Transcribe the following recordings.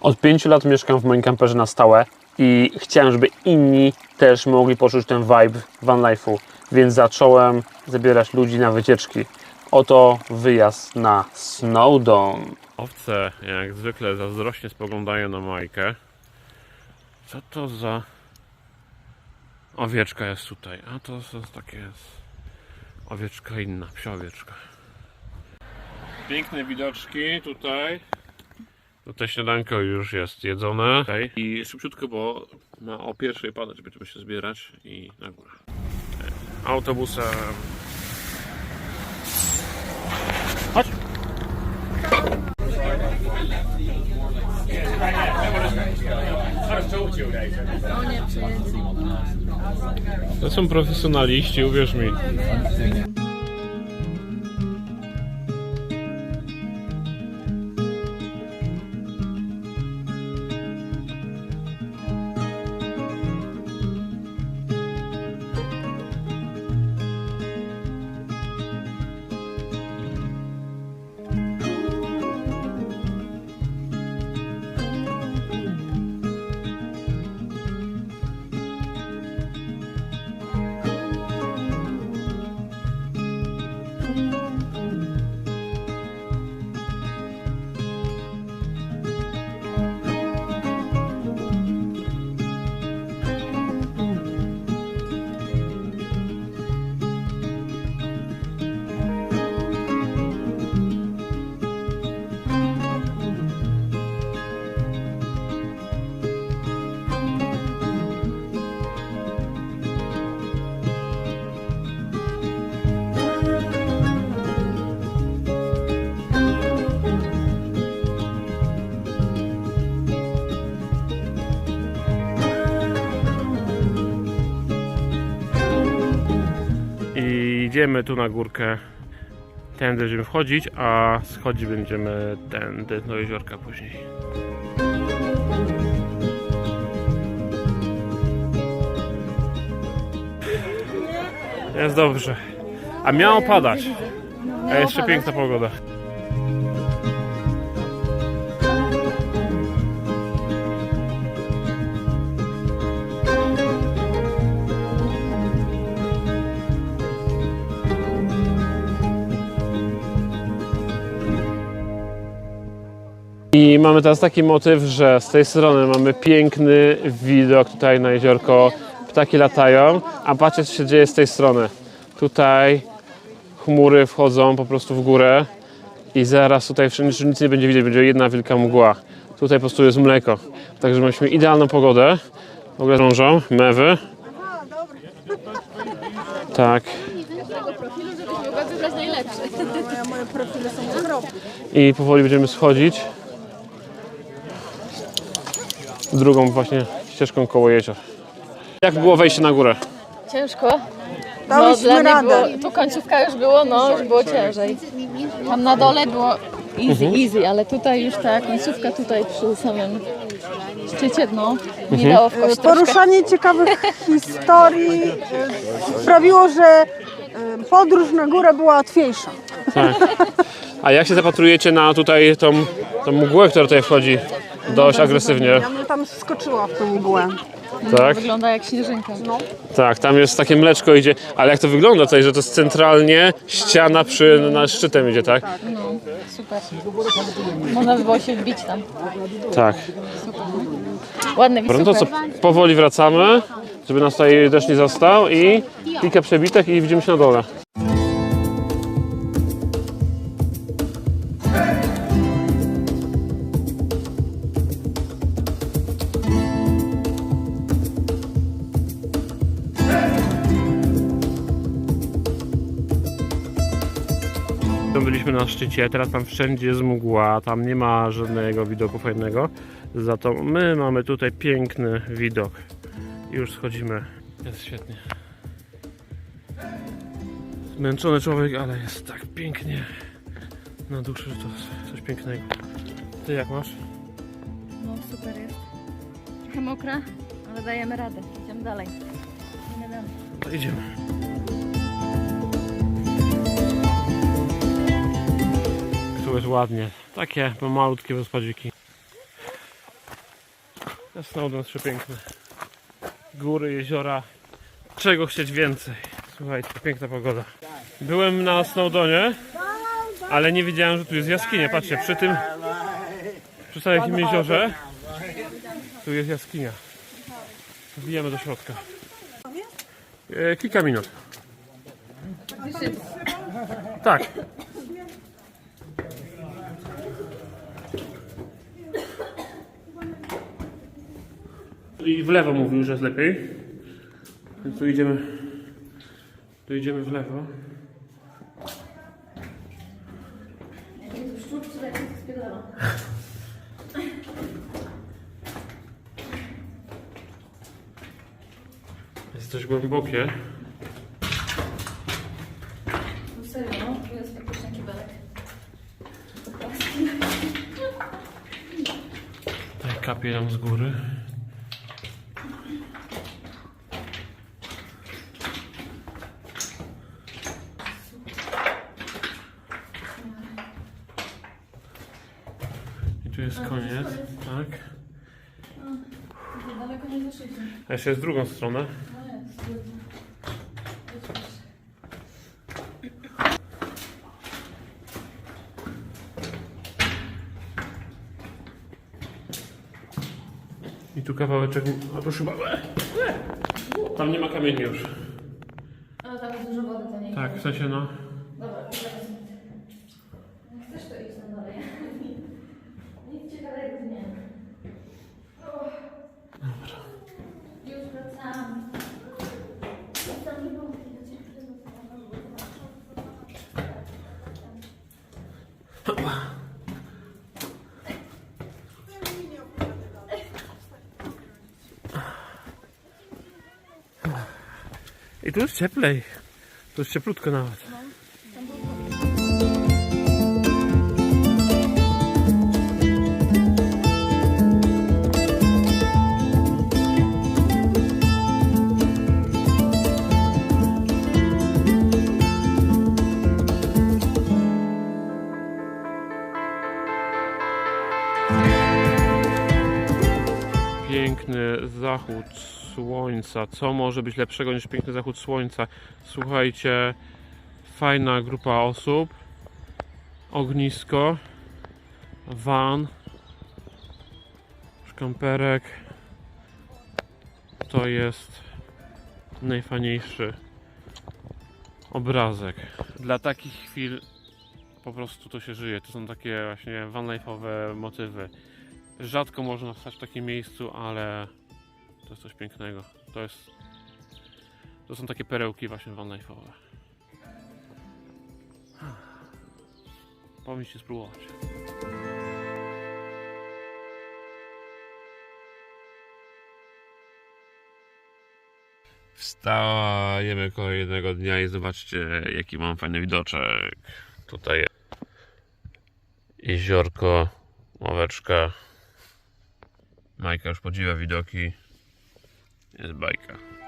Od pięciu lat mieszkam w moim kamperze na stałe i chciałem, żeby inni też mogli poczuć ten vibe van life'u, więc zacząłem zabierać ludzi na wycieczki. Oto wyjazd na Snowdon. Owce jak zwykle zazdrośnie spoglądają na Majkę. Co to za owieczka jest tutaj? A to jest takie jest owieczka inna, psia owieczka. Piękne widoczki tutaj. Tutaj śniadanko już jest jedzone. Tutaj. I szybciutko, bo ma o pierwszej padać, będziemy się zbierać i na górę. Autobusem. Chodź! To są profesjonaliści, uwierz mi. I idziemy tu na górkę. Tędy będziemy wchodzić, a schodzić będziemy tędy do jeziorka później. Jest dobrze. A miało padać. A jeszcze piękna pogoda. I mamy teraz taki motyw, że z tej strony mamy piękny widok tutaj na jeziorko, ptaki latają, a patrzcie co się dzieje z tej strony. Tutaj chmury wchodzą po prostu w górę i zaraz tutaj wszędzie nic nie będzie widać, będzie jedna wielka mgła. Tutaj po prostu jest mleko. Także mieliśmy idealną pogodę. W ogóle drążą, mewy. Tak. Okropne. I powoli będziemy schodzić drugą właśnie ścieżką koło jezior. Jak było wejście na górę? Ciężko. No, Dałyśmy dla mnie radę. było, tu końcówka już było, no już było ciężej. Tam na dole było easy, easy, ale tutaj już ta końcówka tutaj przy samym szczycie, no nie dało w kość troszkę. Poruszanie ciekawych historii e, sprawiło, że e, podróż na górę była łatwiejsza. A jak się zapatrujecie na tutaj tą, tą mgłę, która tutaj wchodzi dość agresywnie? Ja bym tam skoczyła w tą mgłę. Tak? Wygląda jak śnieżynka. No. Tak, tam jest takie mleczko idzie. Ale jak to wygląda tutaj, że to jest centralnie ściana przy, na szczytem idzie, tak? no, super. Można by było się wbić tam. Tak. Ładny No widok. to co, powoli wracamy, żeby nas tutaj deszcz nie został i kilka przebitek i widzimy się na dole. Byliśmy na szczycie, teraz tam wszędzie jest mgła, tam nie ma żadnego widoku fajnego. Za to my mamy tutaj piękny widok. Już schodzimy. Jest świetnie. Zmęczony człowiek, ale jest tak pięknie na duszy, że to jest coś pięknego. Ty jak masz? No super jest. Trochę mokra, ale dajemy radę. Idziemy dalej. Idziemy dalej. To idziemy. Tu jest ładnie. Takie malutkie wyspadziki. Snowdon przepiękny. Góry, jeziora. Czego chcieć więcej? Słuchajcie, piękna pogoda. Byłem na Snowdonie, ale nie wiedziałem, że tu jest jaskinia. Patrzcie, przy tym, przy takim jeziorze, tu jest jaskinia. Wbijamy do środka. E, kilka minut. Tak. I w lewo mówił, że jest lepiej. Więc tu idziemy. Tu idziemy w lewo. Jest dość głębokie. Serio, no? Tu jest faktycznie kibelek. Tutaj kapie nam z góry. I tu jest koniec, tak? Daleko nie zeszliśmy. A jeszcze jest drugą stronę. I tu kawałeczek. A tu chyba. Tam nie ma kamieni już. Ale tam jest dużo wody, to nie Tak, w sensie no. I tu jest cieplej. Tu jest cieplutko nawet. Słońca. Co może być lepszego niż piękny zachód słońca? Słuchajcie, fajna grupa osób, ognisko, van, szkamperek. To jest najfajniejszy obrazek. Dla takich chwil po prostu to się żyje. To są takie właśnie vanlife'owe motywy. Rzadko można stać w takim miejscu, ale to jest coś pięknego. To jest. To są takie perełki właśnie vanlife'owe. Powinniście spróbować. Wstajemy kolejnego dnia i zobaczcie jaki mam fajny widoczek. Tutaj jeziorko, ławeczka. Majka już podziwia widoki. Jest bajka.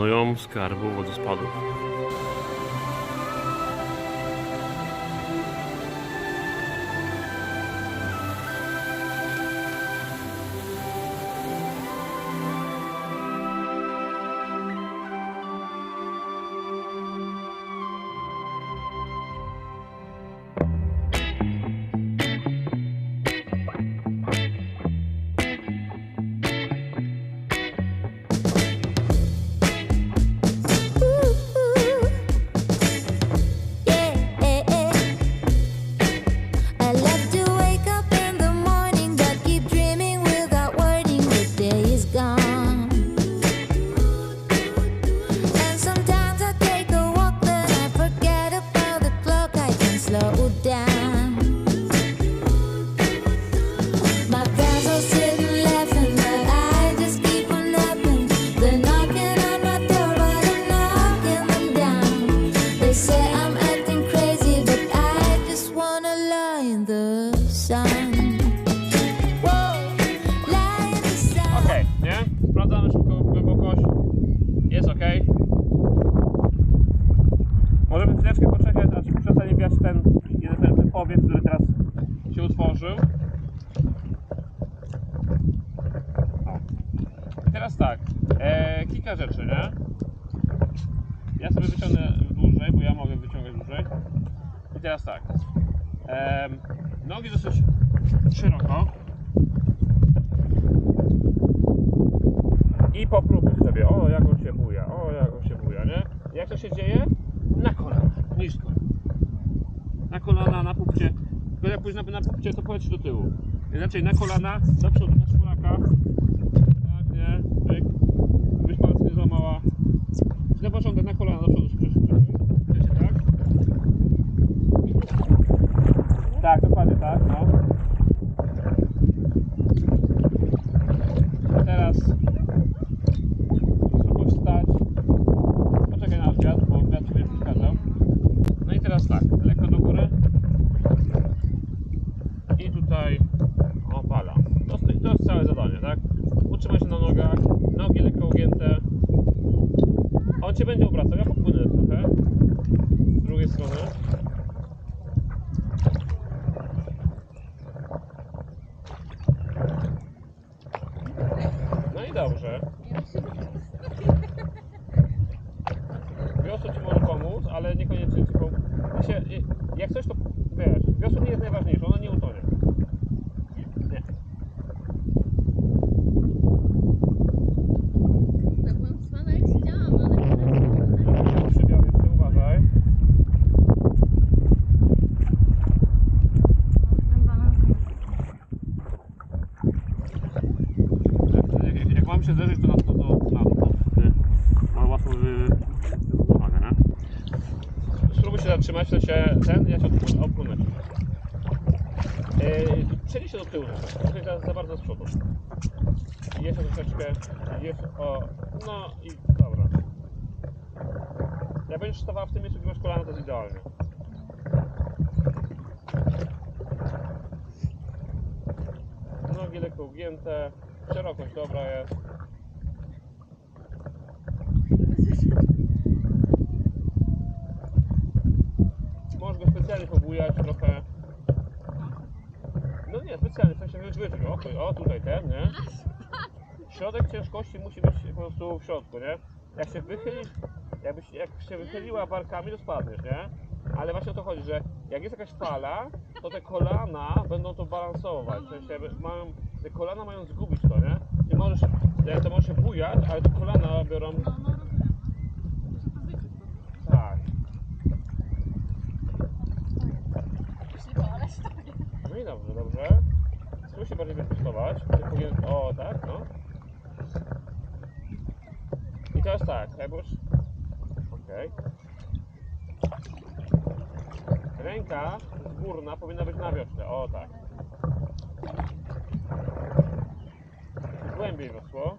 Pilnują skarbu wodospadów. I popróbuj sobie, o jak on się buja, o jak on się buja, nie? Jak to się dzieje? Na kolana, nisko. Na kolana, na pupcie. Tylko jak pójdziesz na, na pupcie, to poleci do tyłu. Inaczej na kolana, do przodu, na czworaka. Tak, nie? Byś palce nie złamała. Na początek na kolana, do przodu, przepraszam, przepraszam. Wiecie, tak? Tak, dokładnie tak, no. Teraz spróbuj wstać. Poczekaj na wiatr, bo wiatr sobie przeszkadzał. No i teraz tak, lekko do góry. I tutaj opala. To, jest- to jest całe zadanie, tak? Utrzymaj się na nogach, nogi lekko ugięte. On cię będzie obracał, ja popłynę trochę. Z drugiej strony. No i dobrze. Wiosło ci może pomóc, ale niekoniecznie ci pomóc. Się, jak coś to wiesz, wiosło nie jest najważniejsze, ono nie utonie. Nie. Przybiał jeszcze, uważaj. Jak, jak, jak mam się zderzyć, to na to, to na to. Nie? Ale łatwo wy... Uwaga, nie? Spróbuj się ten, ja cię odpłynę. Yy, Przenieś się do tyłu troszeczkę, trochę za, za bardzo z przodu. Jeszcze troszeczkę, jeszcze, o, no i dobra. Jak będziesz stawała w tym miejscu, gdzie masz kolana, to jest idealnie. Nogi lekko ugięte, szerokość dobra jest. Możesz go specjalnie pobujać trochę. No nie, wyżej. O, tu- o tutaj ten, nie? Środek ciężkości musi być po prostu w środku, nie? Jak się wychylisz, jakbyś jak się wychyliła barkami, to spadniesz, nie? Ale właśnie o to chodzi, że jak jest jakaś fala, to te kolana będą to balansować. W sensie mają, te kolana mają zgubić to, nie? Ty możesz, to może się bujać, ale te kolana biorą... Tak. No i dobrze, dobrze. Spróbuj się bardziej wyprostować. Powinien... O, tak, no. I teraz tak, już... Okej. Ręka górna powinna być na wiotle. O, tak. Głębiej weszło.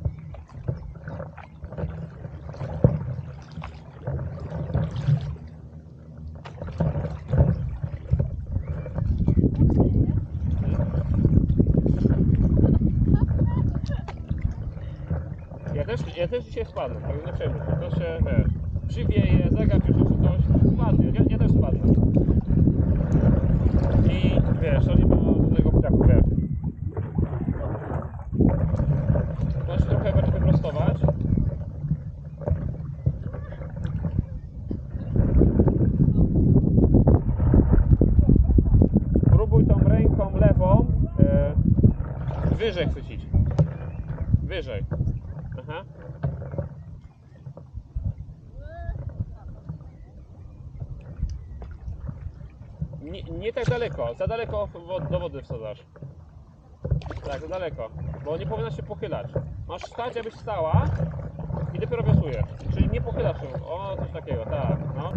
też dzisiaj spadnę, także nie przejmuj. To się, wiesz, przywieje, zagapisz czy coś, spadnie. Ja, ja też spadnę. I wiesz, to nie ma żadnego ptaku, wiesz. Możesz trochę bardziej wyprostować. Próbuj tą ręką lewą e, wyżej chwycić. Wyżej. Aha. Nie, tak daleko, za daleko do wody wsadzasz. Tak, za daleko, bo nie powinna się pochylać. Masz stać, abyś stała i dopiero wiosłujesz. Czyli nie pochylasz się. O, coś takiego, tak, no.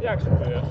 Jak się czujesz?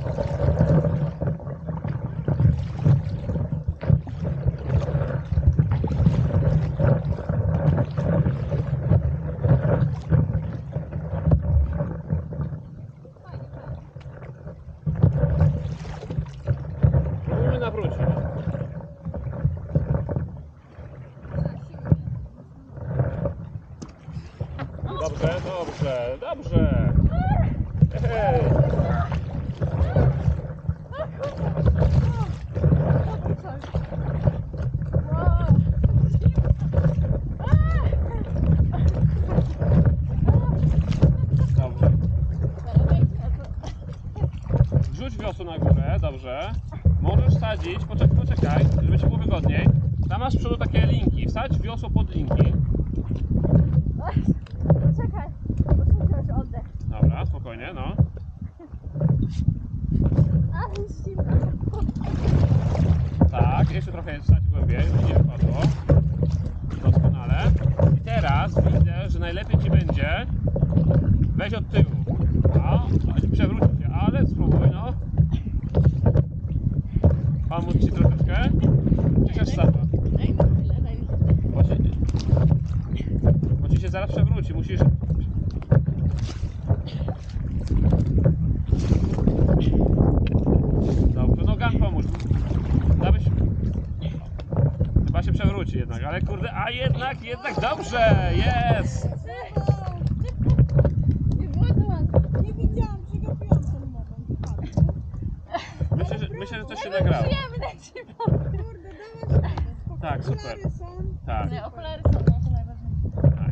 Myślę, że, myślę, że coś się nagrało. Przyjemne ci Kurde, dałaś radę. Tak, super. Okulary są. Tak, Nie, okulary są, no to najważniejsze. tak.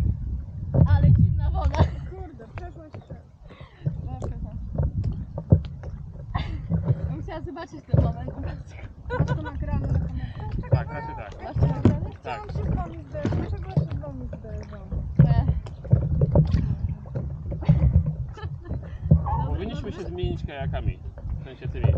Ale zimna woda. Kurde, przeszłaś się. Ja Musiała zobaczyć ten moment. Masz to nagrane na kamerce? Tak, raczej tak. Masz to nagrane? Tak. Chciałam się z wami zderzyć. Dlaczego się z wami zderzam? Nie. Powinniśmy się zmienić kajakami. W sensie tymi.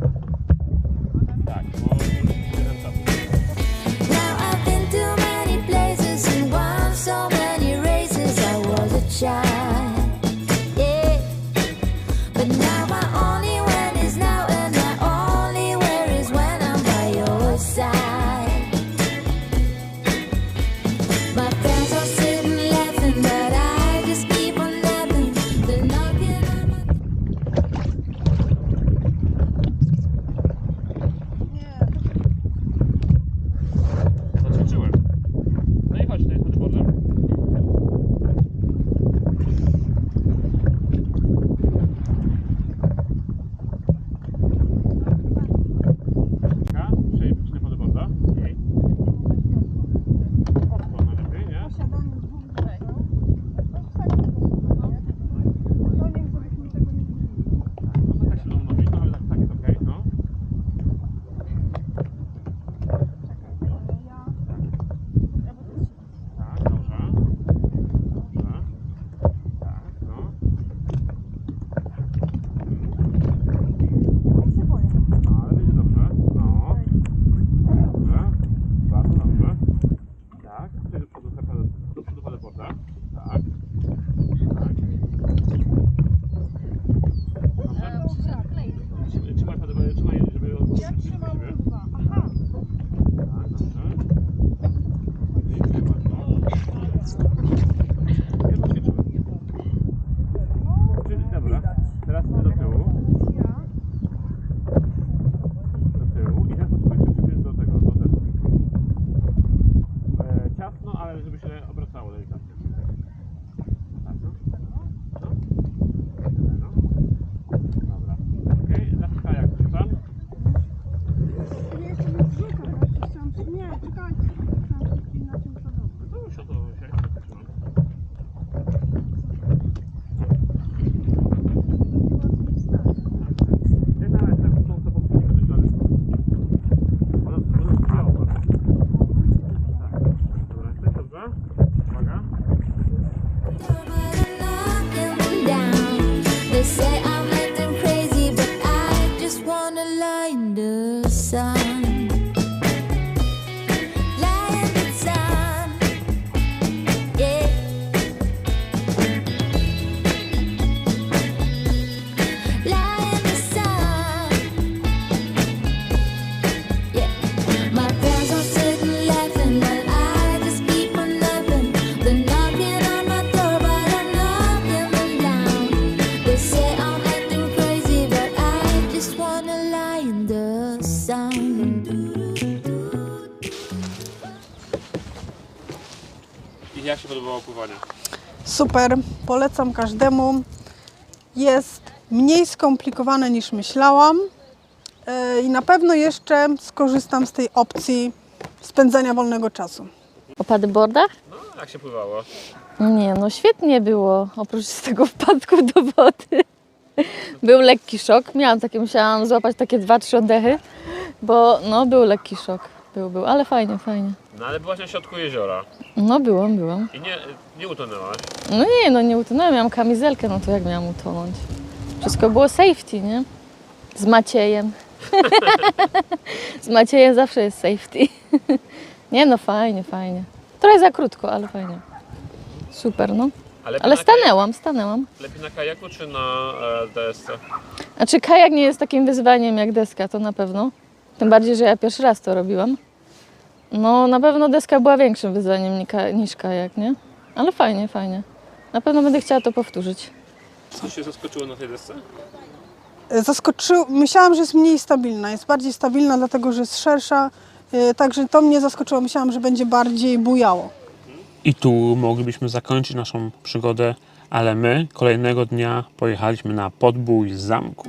Super, polecam każdemu. Jest mniej skomplikowane niż myślałam Yy, i na pewno jeszcze skorzystam z tej opcji spędzania wolnego czasu. O paddleboardach? No, jak się pływało? Nie, no świetnie było, oprócz tego wpadku do wody. Był lekki szok, miałam takie, musiałam złapać takie dwa, trzy oddechy, bo no był lekki szok, był, był, ale fajnie, fajnie. No ale byłaś na środku jeziora No byłam, byłam. i nie, nie utonęłaś. No nie, no nie utonęłam, miałam kamizelkę, no to jak miałam utonąć? Wszystko było safety, nie? Z Maciejem. Z Maciejem zawsze jest safety. Nie no, fajnie, fajnie. Trochę za krótko, ale fajnie. Super, no. Ale, Ale stanęłam, stanęłam. Lepiej na kajaku czy na e, desce? Znaczy kajak nie jest takim wyzwaniem jak deska, to na pewno. Tym bardziej, że ja pierwszy raz to robiłam. No na pewno deska była większym wyzwaniem niż kajak, nie? Ale fajnie, fajnie. Na pewno będę chciała to powtórzyć. Co się zaskoczyło na tej desce? Yy, Zaskoczył, myślałam, że jest mniej stabilna, jest bardziej stabilna, dlatego że jest szersza, yy, także to mnie zaskoczyło. Myślałam, że będzie bardziej bujało. I tu moglibyśmy zakończyć naszą przygodę, ale my kolejnego dnia pojechaliśmy na podbój z zamku.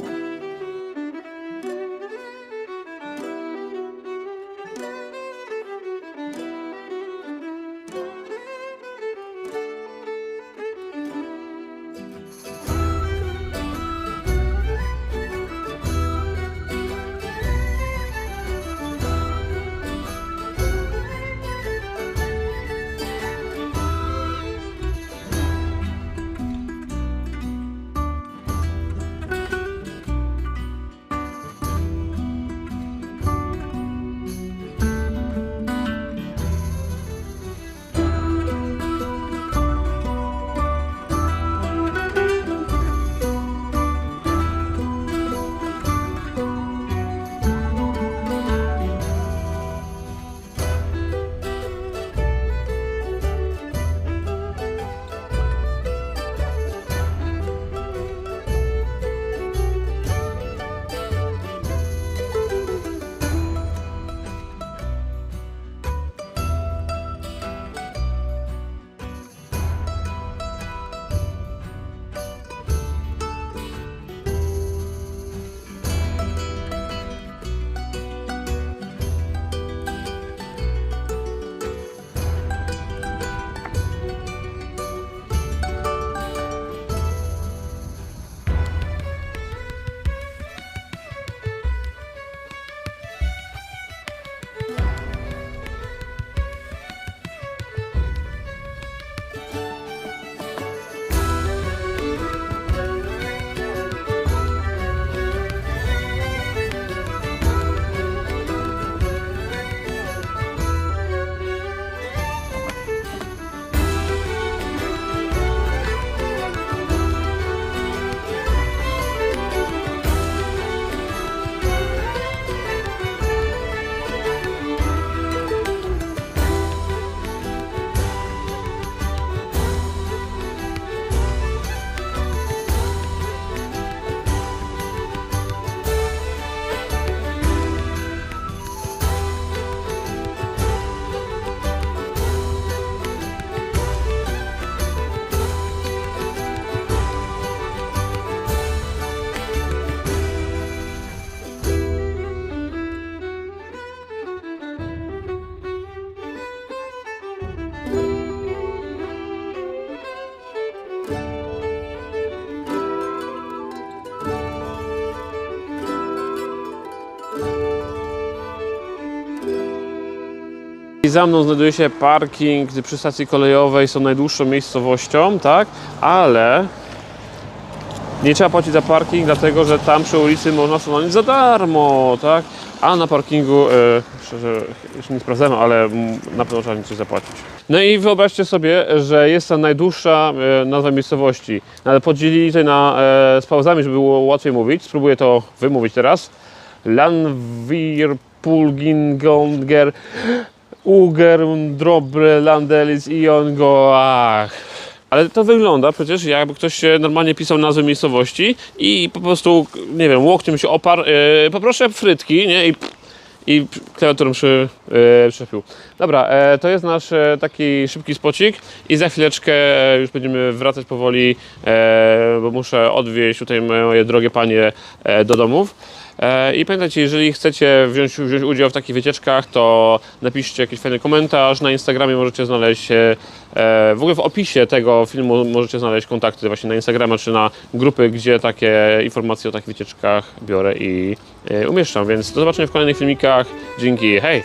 I za mną znajduje się parking przy stacji kolejowej, są najdłuższą miejscowością, tak? Ale Nie trzeba płacić za parking, dlatego że tam przy ulicy można stanąć za darmo, tak? A na parkingu, e, szczerze, jeszcze nie sprawdzałem, ale na pewno trzeba coś zapłacić. No i wyobraźcie sobie, że jest ta najdłuższa e, nazwa miejscowości. No, Ale podzielili tutaj na, e, z pauzami, żeby było łatwiej mówić. Spróbuję to wymówić teraz. Lanvirpulgingonger Uger, Drobre, Landelis, Iongoach. Ale to wygląda przecież jakby ktoś normalnie pisał nazwę miejscowości i po prostu, nie wiem, łokciem się oparł, e, poproszę frytki, nie? I, i klawiaturą przy, e, przyczepił. Dobra, e, to jest nasz e, taki szybki spocik i za chwileczkę e, już będziemy wracać powoli, e, bo muszę odwieźć tutaj moje drogie panie e, do domów. E, I pamiętajcie, jeżeli chcecie wziąć, wziąć udział w takich wycieczkach, to napiszcie jakiś fajny komentarz. Na Instagramie możecie znaleźć, e, w ogóle w opisie tego filmu możecie znaleźć kontakty właśnie na Instagrama czy na grupy, gdzie takie informacje o takich wycieczkach biorę i e, umieszczam. Więc do zobaczenia w kolejnych filmikach. Dzięki, hej!